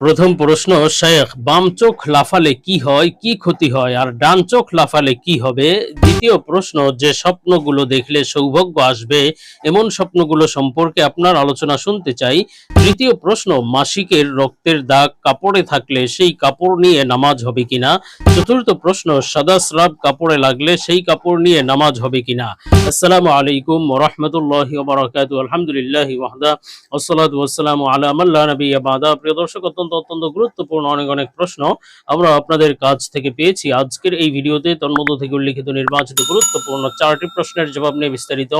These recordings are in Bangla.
প্রথম প্রশ্ন শেখ বাম চোখ লাফালে কি হয়? কি ক্ষতি হয়? আর ডান চোখ লাফালে কি হবে? দ্বিতীয় প্রশ্ন, যে স্বপ্নগুলো দেখলে সৌভাগ্য আসবে, এমন স্বপ্নগুলো সম্পর্কে আপনার আলোচনা শুনতে চাই। তৃতীয় প্রশ্ন, মাসিকের রক্তের দাগ কাপড়ে থাকলে সেই কাপড় নিয়ে নামাজ হবে কিনা? চতুর্থ প্রশ্ন, সাদা স্রাব কাপড়ে লাগলে সেই কাপড় নিয়ে নামাজ হবে কিনা? আসসালামু আলাইকুম রহমতুল্লাহ বারাকাতু আলহামদুলিল্লাহ ওয়াহদা। ওসলাত ওয়াসালামু আলা মাল্লা নবী বাদা। প্রিয় দর্শক, অত্যন্ত অত্যন্ত গুরুত্বপূর্ণ অনেক অনেক প্রশ্ন আমরা আপনাদের কাছ থেকে পেয়েছি। আজকের এই ভিডিওতে তন্মধ্য থেকে নির্বাচিত গুরুত্বপূর্ণ চারটি প্রশ্নের জবাব নিয়ে বিস্তারিত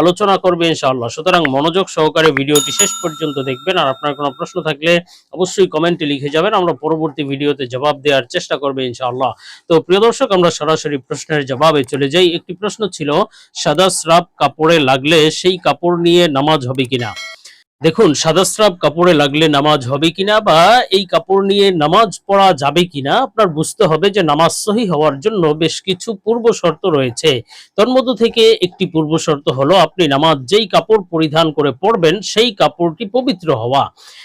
আলোচনা করবে ইনশাআল্লাহ। সুতরাং মনোযোগ সহকারে ভিডিওটি শেষ পর্যন্ত দেখবেন। আর আপনার কোনো প্রশ্ন থাকলে অবশ্যই কমেন্টে লিখে যাবেন। আমরা পরবর্তী ভিডিওতে জবাব দেওয়ার চেষ্টা করবে ইনশাআল্লাহ। তো প্রিয় দর্শক, আমরা সরাসরি প্রশ্নের জবাবে চলে যাই। একটি প্রশ্ন ছিল সাদা স্রাব কাপড়ে লাগলে সেই কাপড় নিয়ে নামাজ হবে কিনা? দেখুন, সাদাস্রাব কাপড়ে লাগলে নামাজ হবে কিনা বা এই কাপড় নিয়ে নামাজ পড়া যাবে কিনা, আপনার বুঝতে হবে যে নামাজ সহি হওয়ার জন্য বেশ কিছু পূর্ব শর্ত রয়েছে। তোর মধ্য থেকে একটি পূর্ব শর্ত হলো, আপনি নামাজ যেই কাপড় পরিধান করে পড়বেন, সেই কাপড়টি পবিত্র হওয়া।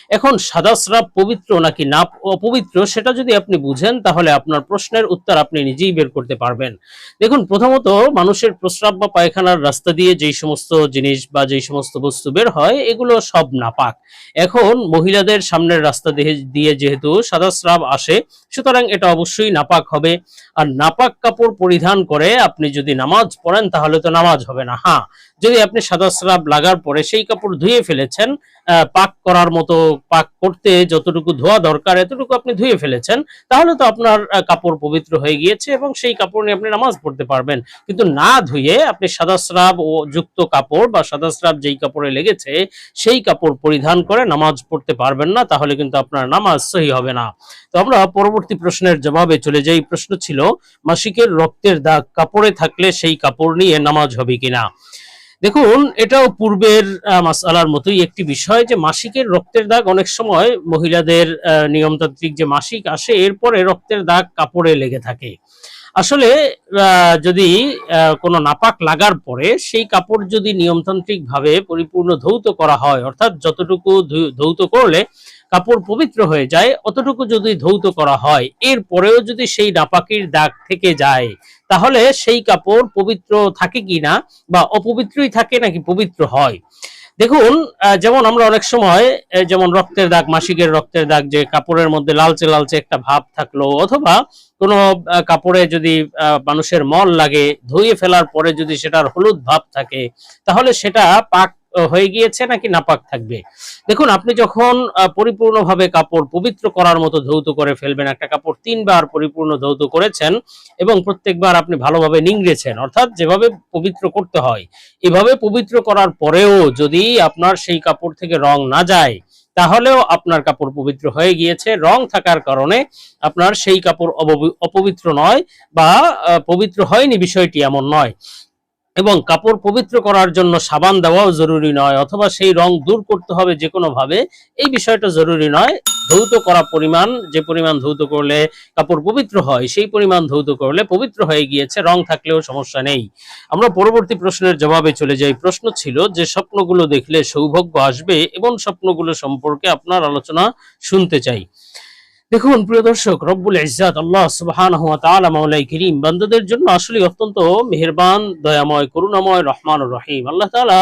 এখন, সাদাস্রাব পবিত্র নাকি না অপবিত্র, সেটা যদি আপনি বুঝেন, তাহলে আপনার প্রশ্নের উত্তর আপনি নিজেই বের করতে পারবেন। দেখুন, প্রথমত মানুষের প্রস্রাব বা পায়খানার রাস্তা দিয়ে যেই সমস্ত জিনিস বা যেই সমস্ত বস্তু বের হয়, এগুলো সব নাপাক। এখন মহিলাদের সামনের রাস্তা দিয়ে যেহেতু সাদা স্রাব আসে, সুতরাং এটা অবশ্যই নাপাক হবে। আর নাপাক কাপড় পরিধান করে আপনি যদি নামাজ পড়েন, তাহলে তো নামাজ হবে না। হ্যাঁ যদি আপনি সাদা স্রাব লাগার পরে সেই কাপড় ধুয়ে ফেলেছেন পাক করার মতো, পাক করতে যতটুকু ধোয়া দরকার এতটুকু আপনি ধুয়ে ফেলেছেন, তাহলে তো আপনার কাপড় পবিত্র হয়ে গিয়েছে এবং সেই কাপড় নিয়ে আপনি নামাজ পড়তে পারবেন। কিন্তু না ধুয়ে আপনি সাদা স্রাব ও যুক্ত কাপড় বা সাদা স্রাব যেই কাপড়ে লেগেছে, সেই কাপড় পরিধান করে নামাজ পড়তে পারবেন না, তাহলে কিন্তু আপনার নামাজ সহি হবে না। তো আমরা পরবর্তী প্রশ্নের জবাবে চলে যাই। প্রশ্ন ছিল, মাসিকের রক্তের দাগ কাপড়ে থাকলে সেই কাপড় নিয়ে নামাজ হবে কিনা? দেখুন, এটাও পূর্বের মাসালার মতোই একটি বিষয় যে মাসিকের রক্তের দাগ অনেক সময় মহিলাদের নিয়মতান্ত্রিক যে মাসিক আসে, এরপরে রক্তের দাগ কাপড়ে লেগে থাকে। আসলে যদি কোনো নাপাক লাগার পরে সেই কাপড় যদি নিয়মতান্ত্রিকভাবে পরিপূর্ণ ধৌত করা হয়, অর্থাৎ যতটুকু ধৌত করলে কাপড় পবিত্র হয়ে যায়, অতটুকু যদি ধৌত করা হয়, এরপরেও যদি সেই নাপাকির দাগ থেকে যায়, তাহলে সেই কাপড় পবিত্র থাকে কিনা বা অপবিত্রই থাকে নাকি পবিত্র হয়? দেখুন যেমন আমরা অনেক সময় যেমন রক্তের দাগ, মাসিকের রক্তের দাগ, যে কাপড়ের মধ্যে লালচে লালচে একটা ভাব থাকল, অথবা কোনো কাপড়ে যদি মানুষের মল লাগে, ধুয়ে ফেলার পরে যদি সেটার হলুদ ভাব থাকে, তাহলে সেটা পাক হয়ে গিয়েছে নাকি নাপাক থাকবে? দেখুন, আপনি যখন পরিপূর্ণভাবে কাপড় পবিত্র করার মতো ধৌত করে ফেলবেন, একটা কাপড় তিনবার পরিপূর্ণ ধৌত করেছেন এবং প্রত্যেকবার আপনি ভালোভাবে নিংড়েছেন, অর্থাৎ যেভাবে পবিত্র করতে হয়, এভাবে পবিত্র করার পরেও যদি আপনার সেই কাপড় থেকে রং না যায়, তাহলেও আপনার কাপড় পবিত্র হয়ে গিয়েছে। রং থাকার কারণে আপনার সেই কাপড় অপবিত্র নয় বা পবিত্র হয়নি, বিষয়টি এমন নয়। এবং কাপড় পবিত্র করার জন্য সাবান দেওয়াও জরুরি নয়, অথবা সেই রং দূর করতে হবে যে কোনো ভাবে এই বিষয়টা জরুরি নয়। ধৌত করা পরিমাণ, যে পরিমাণ ধৌত করলে কাপড় পবিত্র হয়, সেই পরিমাণ ধৌত করলে পবিত্র হয়ে গিয়েছে, রং থাকলেও সমস্যা নেই। আমরা পরবর্তী প্রশ্নের জবাবে চলে যাই। প্রশ্ন ছিল যে, স্বপ্নগুলো দেখলে সৌভাগ্য আসবে এবং স্বপ্নগুলো সম্পর্কে আপনার আলোচনা শুনতে চাই। দেখুন, প্রিয় দর্শক, রব্বুল ইজাত আল্লাহ তাআলা মাওলাই করিম। বান্দাদের জন্য আসলে অত্যন্ত মেহেরবান, দয়াময়, করুণাময় রহমান রহিম। আল্লাহ তাআলা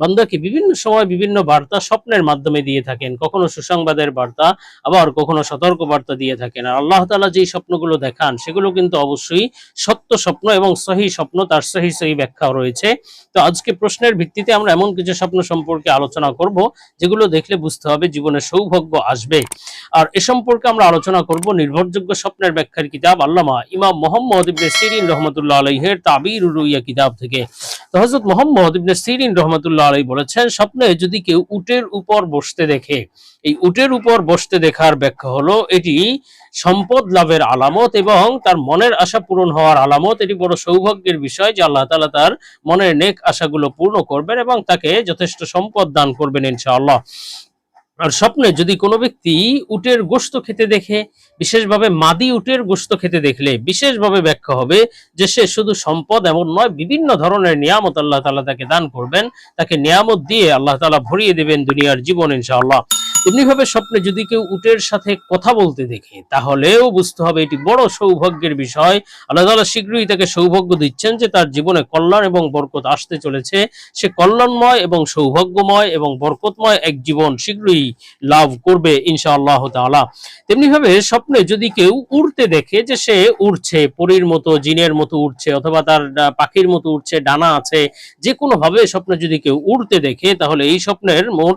বান্দাকে বিভিন্ন সময় বিভিন্ন বার্তা স্বপ্নের মাধ্যমে দিয়ে থাকেন। কখনো সুসংবাদের বার্তা, আবার কখনো সতর্ক বার্তা দিয়ে থাকেন। আর আল্লাহ তাআলা যেই স্বপ্নগুলো দেখান, সেগুলো কিন্তু অবশ্যই সত্য স্বপ্ন এবং সহি স্বপ্ন, তার সহি সহি ব্যাখ্যাও রয়েছে। তো আজকে প্রশ্নের ভিত্তিতে আমরা এমন কিছু স্বপ্ন সম্পর্কে আলোচনা করব, যেগুলো দেখলে বুঝতে হবে জীবনে সৌভাগ্য আসবে। আর এ সম্পর্কে আমরা আলোচনা করব নির্ভরযোগ্য স্বপ্নের ব্যাখ্যার কিতাব আল্লামা ইমাম মোহাম্মদ ইবনে সিরিন রহমতুল্লাহ আলাইহের তাবির রুইয়া কিতাব থেকে। তো হযরত মোহাম্মদ ইবনে সিরিন রহমতুল্লাহ আলাই বলেছেন, স্বপ্নে যদি কেউ উটের উপর বসতে দেখে, এই উটের উপর বসতে দেখার ব্যাখ্যা হলো, এটি সম্পদ লাভের আলামত এবং তার মনের আশা পূরণ হওয়ার আলামত। এটি বড় সৌভাগ্যের বিষয় যে আল্লাহ তালা তার মনের নেক আশাগুলো পূর্ণ করবেন এবং তাকে যথেষ্ট সম্পদ দান করবেন ইনশাআল্লাহ। আর স্বপ্নে যদি কোনো ব্যক্তি উটের গোস্ত খেতে দেখে, বিশেষভাবে মাদি উটের গোস্ত খেতে দেখলে বিশেষভাবে ব্যাখ্যা হবে যে সে শুধু সম্পদ এমন নয়, বিভিন্ন ধরনের নিয়ামত আল্লাহ তালা তাকে দান করবেন। তাকে নিয়ামত দিয়ে আল্লাহ তালা ভরিয়ে দেবেন দুনিয়ার জীবন ইনশাআল্লাহ। তেমনি ভাবে স্বপ্নে যদি কেউ উটের সাথে কথা বলতে দেখে, তাহলেও বুঝতে হবে এটি বড় সৌভাগ্যের বিষয়। আল্লাহ তাআলা শীঘ্রই তাকে সৌভাগ্য দিচ্ছেন যে তার জীবনে কল্যাণ এবং বরকত আসতে চলেছে। সে কল্যাণময় এবং সৌভাগ্যময় এবং বরকতময় এক জীবন শীঘ্রই লাভ করবে ইনশাআল্লাহ তাআলা। তেমনি ভাবে স্বপ্নে যদি কেউ উড়তে দেখে যে সে উড়ছে, পরীর মতো, জিনের মতো উড়ছে অথবা তার পাখির মতো উড়ছে, ডানা আছে যে কোনো ভাবে স্বপ্নে যদি কেউ উড়তে দেখে, তাহলে এই স্বপ্নের মোট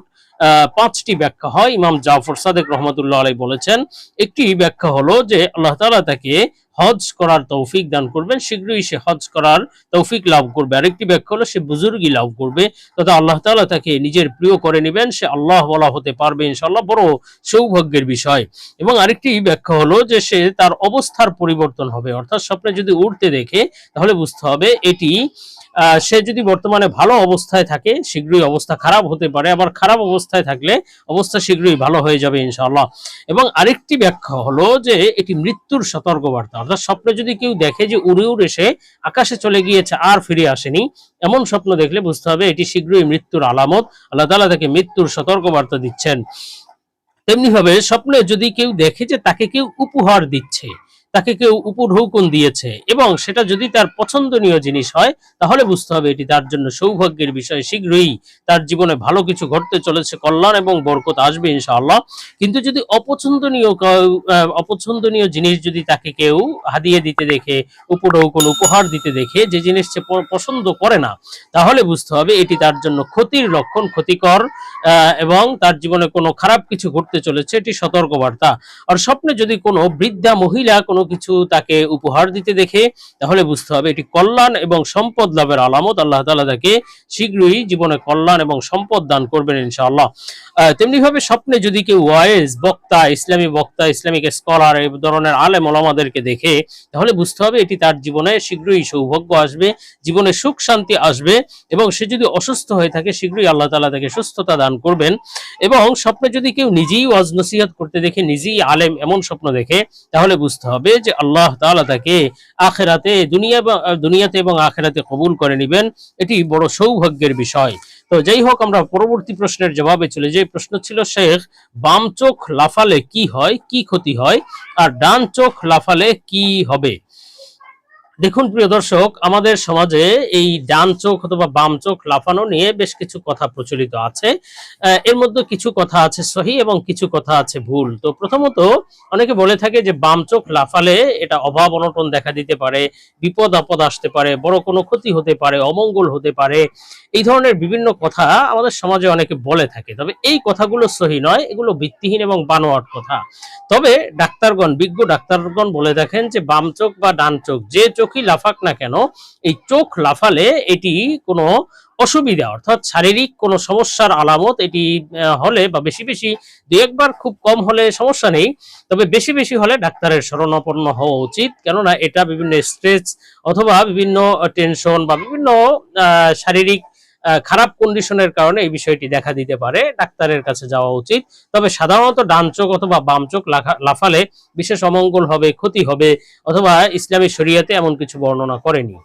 পাঁচটি ব্যাখ্যা হয়। ইমাম জাফর সাদেক রহমতুল্লাহ আলাই বলেছেন, একটি ব্যাখ্যা হলো যে আল্লাহ তাআলা তাকে হজ করার তৌফিক দান করবেন, শীঘ্রই সে হজ করার তৌফিক লাভ করবে। আরেকটি ব্যাখ্যা হলো সে বুজুর্গি লাভ করবে, তথা আল্লাহ তাআলা তাকে নিজের প্রিয় করে নেবেন, সে আল্লাহ বলা হতে পারবে ইনশাআল্লাহ, বড় সৌভাগ্যের বিষয়। এবং আরেকটি ব্যাখ্যা হলো যে সে তার অবস্থার পরিবর্তন হবে। অর্থাৎ স্বপ্নে যদি উঠতে দেখে, তাহলে বুঝতে হবে এটি সে যদি বর্তমানে ভালো অবস্থায় থাকে, শীঘ্রই অবস্থা খারাপ হতে পারে। আবার খারাপ অবস্থায় থাকলে অবস্থা শীঘ্রই ভালো হয়ে যাবে ইনশাআল্লাহ। এবং আরেকটি ব্যাখ্যা হলো যে, এটি মৃত্যুর সতর্কবার্তা। অর্থাৎ স্বপ্নে যদি কেউ দেখে যে উড়ে উড়ে সে আকাশে চলে গিয়েছে, আর ফিরে আসেনি, এমন স্বপ্ন দেখলে বুঝতে হবে এটি শীঘ্রই মৃত্যুর আলামত। আল্লাহ তাআলা তাকে মৃত্যুর সতর্কবার্তা দিচ্ছেন। তেমনি ভাবে স্বপ্নে যদি কেউ দেখে যে তাকে কেউ উপহার দিচ্ছে তাকে কেউ উপঢৌকন দিয়েছে। এবং সেটা যদি তার পছন্দনীয় জিনিস হয়, তাহলে বুঝতে হবে এটি তার জন্য সৌভাগ্যের বিষয়। শীঘ্রই তার জীবনে ভালো কিছু ঘটতে চলেছে, কল্যাণ এবং বরকত আসবে ইনশাআল্লাহ। কিন্তু যদি অপছন্দনীয় অপছন্দনীয় জিনিস যদি তাকে কেউ হাদিয়ে দিতে দেখে, উপঢৌকন, উপহার দিতে দেখে যে জিনিস সে পছন্দ করে না, তাহলে বুঝতে হবে এটি তার জন্য ক্ষতির লক্ষণ, ক্ষতিকর এবং তার জীবনে কোনো খারাপ কিছু ঘটতে চলেছে, এটি সতর্কবার্তা। আর স্বপ্নে যদি কোনো বৃদ্ধা, মহিলা কোনো কিছু তাকে উপহার দিতে দেখে তাহলে বুঝতে হবে এটি কল্যাণ এবং সম্পদ লাভের আলামত। আল্লাহ তালা তাকে শীঘ্রই জীবনে কল্যাণ এবং সম্পদ দান করবেন ইনশাআল্লাহ। আহ, তেমনি ভাবে স্বপ্নে যদি কেউ ওয়াইজ বক্তা ইসলামী বক্তা ইসলামিক স্কলার এই ধরনের আলেম ওলামাদেরকে দেখে তাহলে বুঝতে হবে এটি তার জীবনে শীঘ্রই সৌভাগ্য আসবে জীবনে সুখ শান্তি আসবে এবং সে যদি অসুস্থ হয়ে থাকে শীঘ্রই আল্লাহ তাআলা তাকে সুস্থতা দান করবেন। এবং স্বপ্নে যদি কেউ নিজেই ওয়াজ নসিহত করতে দেখে নিজেই আলেম এমন স্বপ্ন দেখে তাহলে বুঝতে হবে যে আল্লাহ তালা তাকে আখেরাতে দুনিয়া দুনিয়াতে এবং আখেরাতে কবুল করে নেবেন, এটি বড় সৌভাগ্যের বিষয়। তো যাই হোক, আমরা পরবর্তী প্রশ্নের জবাবে চলে যে প্রশ্ন ছিল, শেখ, বাম চোখ লাফালে কি হয়, কি ক্ষতি হয়? আর ডান চোখ লাফালে কি হবে? দেখুন, প্রিয় দর্শক, আমাদের সমাজে এই ডান চোখ অথবা বাম চোখ লাফানো নিয়ে বেশ কিছু কথা প্রচলিত আছে। এর মধ্যে কিছু কথা আছে সহি এবং কিছু কথা আছে ভুল। তো প্রথমত, অনেকে বলে থাকে যে বাম চোখ লাফালে এটা অভাব অনটন দেখা দিতে পারে, বিপদ আপদ আসতে পারে, বড় কোনো ক্ষতি হতে পারে, অমঙ্গল হতে পারে। এই ধরনের বিভিন্ন কথা আমাদের সমাজে অনেকে বলে থাকে। তবে এই কথাগুলো সহি নয়, এগুলো ভিত্তিহীন এবং বানোয়াট কথা। তবে ডাক্তারগণ, বিজ্ঞ ডাক্তারগণ বলে দেখেন যে বাম চোখ বা ডান চোখ যে চোখই লাফাক না কেন, এই চোখ লাফালে এটি কোনো অসুবিধা, অর্থাৎ শারীরিক কোনো সমস্যার আলামত এটি হলে বা বেশি বেশি দু একবার খুব কম হলে সমস্যা নেই, তবে বেশি বেশি হলে ডাক্তারের শরণাপন্ন হওয়া উচিত। কেননা এটা বিভিন্ন স্ট্রেস অথবা বিভিন্ন টেনশন বা বিভিন্ন শারীরিক খারাপ কন্ডিশনের কারণে এই বিষয়টি দেখা দিতে পারে, ডাক্তারের কাছে যাওয়া উচিত। তবে সাধারণত ডান চোখ অথবা বাম চোখ লাফালে বিশেষ অমঙ্গল হবে, ক্ষতি হবে অথবা ইসলামী শরিয়াতে এমন কিছু বর্ণনা করেনি।